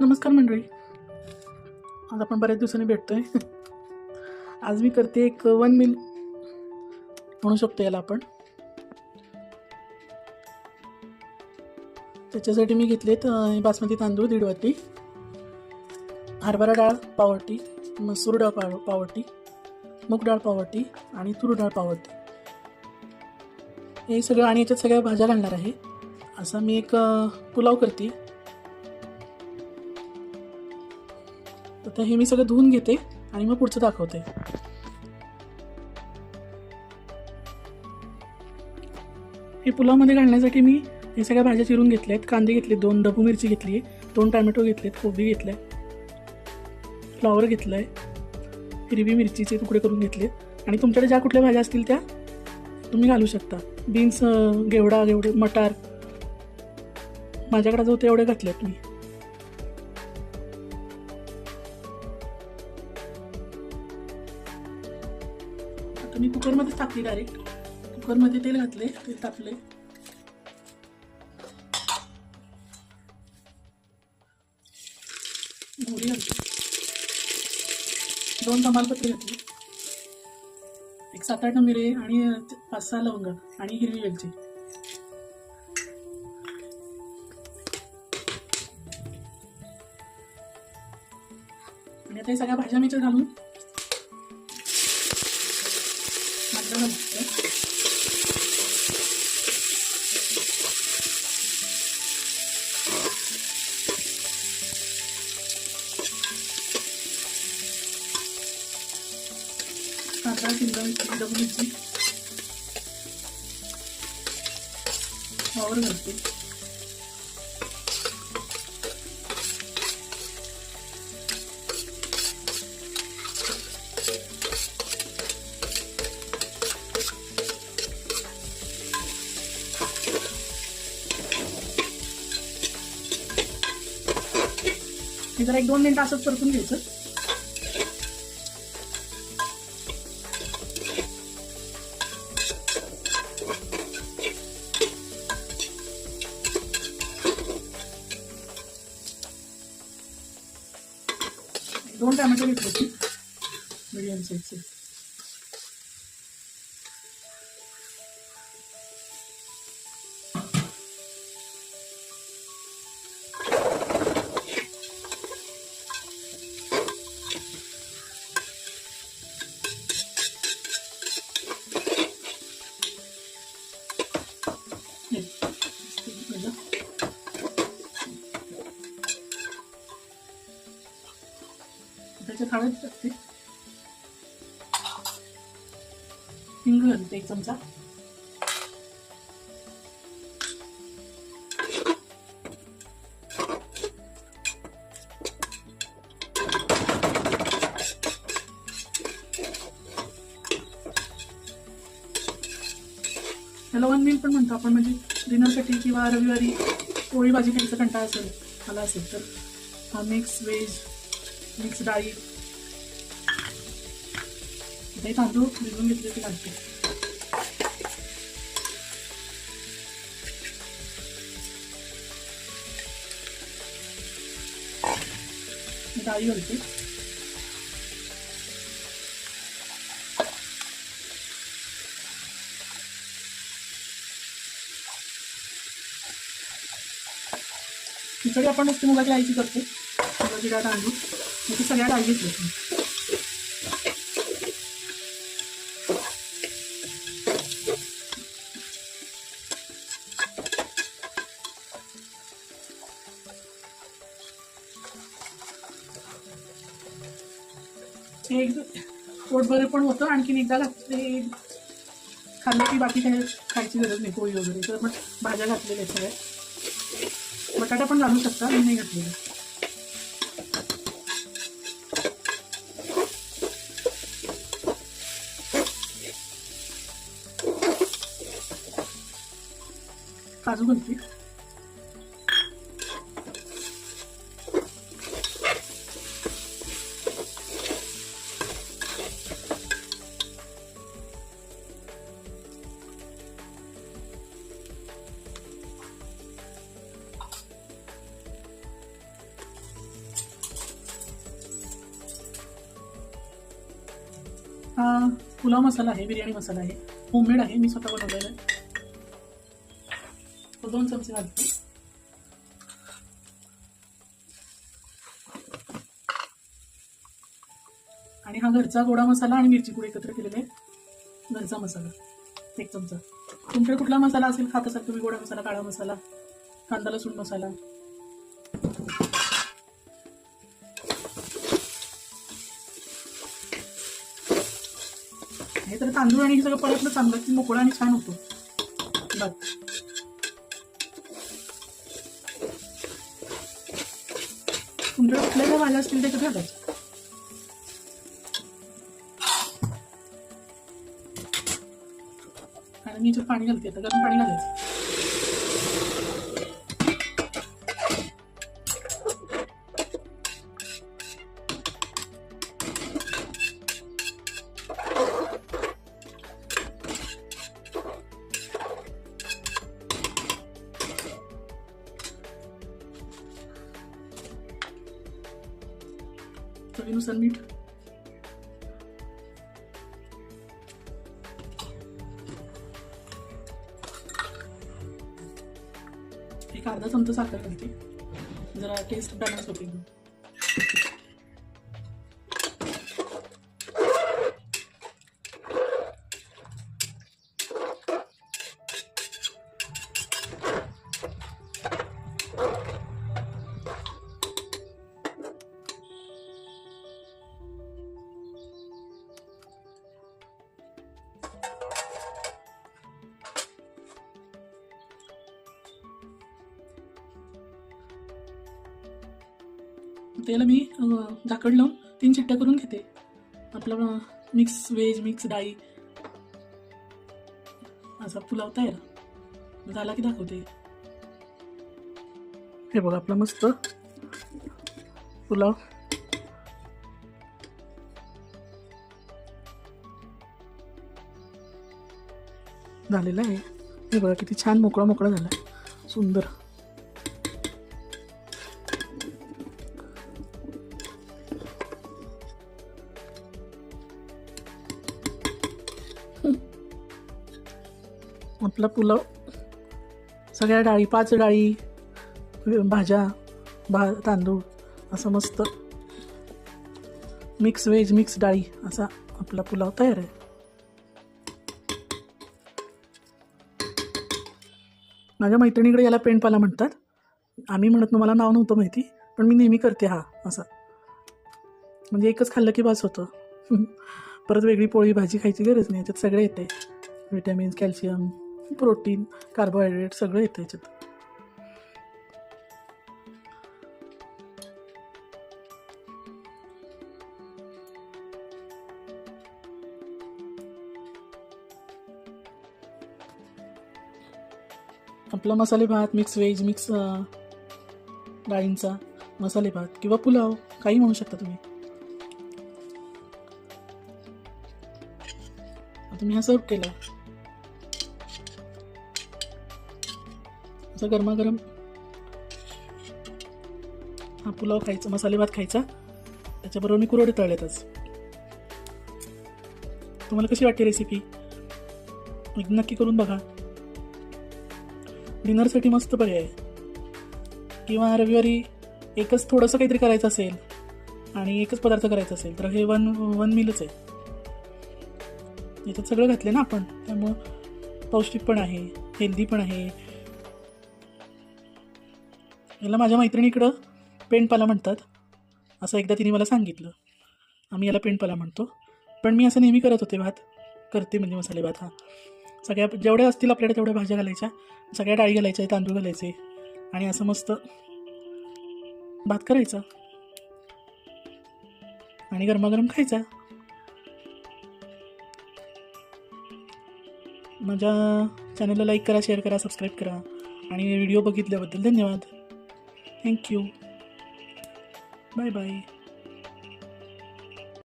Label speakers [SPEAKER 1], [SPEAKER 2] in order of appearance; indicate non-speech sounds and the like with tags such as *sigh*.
[SPEAKER 1] नमस्कार मंडळी. आज आपण बऱ्याच दिवसांनी भेटतो आहे आज मी करते एक वन मिल म्हणू शकतो याला आपण. त्याच्यासाठी मी घेतलेत बासमती तांदूळ दीड वाटी हरभरा डाळ पावटी मसूर डाळ पाव पावटी मूग डाळ पावटी आणि तूर डाळ पावटी. हे सगळं आणि याच्यात सगळ्या भाज्या घालणार आहे. असा मी एक पुलाव करते. तर हे मी सगळं धुवून घेते आणि मग पुढचं दाखवते. हे पुलावमध्ये घालण्यासाठी मी हे सगळ्या भाज्या चिरून घेतल्या आहेत कांदे घेतले दोन डबू मिरची घेतली आहे दोन टॅमॅटो घेतलेत कोबी घेतलाय फ्लॉवर घेतलं आहे हिरवी मिरचीचे तुकडे करून घेतले आणि तुमच्याकडे ज्या कुठल्या भाज्या असतील त्या तुम्ही घालू शकता. बीन्स गेवडा घेवडा मटार. माझ्याकडे जो होते एवढे घातलेत मी कुकरमध्येच टाकली डायरेक्ट कुकरमध्ये तेल घातले ते तापले मोहरी घातली दोन तमालपत्रे घातली. एक सात आठ मिरे आणि पाच सहा लवंग आणि हिरवी वेलची. आणि आता हे सगळ्या भाज्या मी घालून आता शिमला मिरची डबू मिरची वावर घालते जरा एक दोन मिनिटं असंच परतून घ्यायचं. दोन टॅमॅटो घेतले होते मिडियम साईजचे त्याच्यात हळद टाकते. हिंग घालते एक चमचा. त्याला वन मिल पण म्हणतो आपण म्हणजे डिनरसाठी किंवा रविवारी पोळी भाजी खायचा कंटाळा असेल आला असेल तर. हा मिक्स व्हेज मिक्स डाळी ते तांदूळ भिजवून घेतले ते घालते डाळी घालते खिचडी आपण नुसती मुगाची आईची करते मुगाची डाळ तांदूळ मग ती सगळ्या डाळी घेतल्या हे एक पोट बरं पण होतं आणखीन एकदा घातले. खाल्लं की बाकी काही खायची गरज नाही पोळी वगैरे. तर पण भाज्या घातलेल्या आहेत सगळ्या. बटाटा पण घालू शकता मी नाही घातलेला. काजू घालते. हा पुलाव मसाला आहे बिर्याणी मसाला आहे. होममेड आहे मी स्वतः बनवलेला आहे. तो दोन चमचे घालते. आणि हा घरचा गोडा मसाला आणि मिरची पुढे एकत्र केलेले घरचा मसाला. एक चमचा. तुमच्याकडे कुठला मसाला असेल खात असाल तुम्ही गोडा मसाला काळा मसाला कांदा लसूण मसाला. हे तर तांदूळ आणि हे सगळं परतलं चांगलं की मोकळा आणि छान होतो. बस. तुमच्याकडे कुठल्या ज्या भाज्या असतील त्याच्यात घालायचं आणि मी इथे पाणी घालते आता गरम पाणी घालायचं. चवीनुसार मीठ एक अर्धा चमचा साखर घालते. जरा टेस्ट बॅलन्स होते त्याला मी झाकड लावून तीन चिट्ट्या करून घेते. आपला मिक्स व्हेज मिक्स डाळी. असा पुलाव तयार. झाला की दाखवते. हे बघा आपला मस्त पुलाव. झालेला आहे. हे बघा किती छान मोकळा मोकळा झाला. सुंदर. आपला पुलाव सगळ्या डाळी पाच डाळी भाज्या भा तांदूळ असं मस्त मिक्स व्हेज मिक्स डाळी असा आपला पुलाव तयार आहे. माझ्या मैत्रिणीकडे याला पेंडपाला म्हणतात. आम्ही म्हणत ना मला नाव नव्हतं माहिती पण मी नेहमी करते हा असा. म्हणजे एकच खाल्लं की बस होतं. *laughs* परत वेगळी पोळी भाजी खायची गरज नाही याच्यात सगळे येते विटॅमिन्स कॅल्शियम प्रोटीन कार्बोहायड्रेट सगळं येतं याच्यात. आपला मसाले भात मिक्स व्हेज मिक्स डाळींचा मसाले भात किंवा पुलाव काही म्हणू शकता तुम्ही. आता मी हा सर्व केला असा गरमागरम. हा पुलाव खायचा मसाले भात खायचा. त्याच्याबरोबर मी कुरवडे तळलेतच. तुम्हाला कशी वाटते रेसिपी एक नक्की करून बघा. डिनरसाठी मस्त पर्याय आहे. किंवा रविवारी एकच थोडंसं काहीतरी करायचं असेल आणि एकच पदार्थ करायचा असेल तर हे वन वन मिलच आहे. याच्यात सगळं घातलं ना आपण त्यामुळं पौष्टिक पण आहे हेल्दी पण आहे. याला माझ्या मैत्रिणीकडं पेंडपाला म्हणतात. असं एकदा तिने मला सांगितलं. आम्ही याला पेंडपाला म्हणतो. पण मी असं नेहमी करत होते भात. करते म्हणजे मसाले भात हा. सगळ्या जेवढ्या असतील आपल्याकडे तेवढ्या भाज्या घालायच्या. सगळ्या डाळी घालायच्या तांदूळ घालायचे. आणि असं मस्त भात करायचा. आणि गरमागरम खायचा. माझ्या चॅनलला लाईक करा शेअर करा सबस्क्राईब करा. आणि व्हिडिओ बघितल्याबद्दल धन्यवाद. Thank you. Bye bye.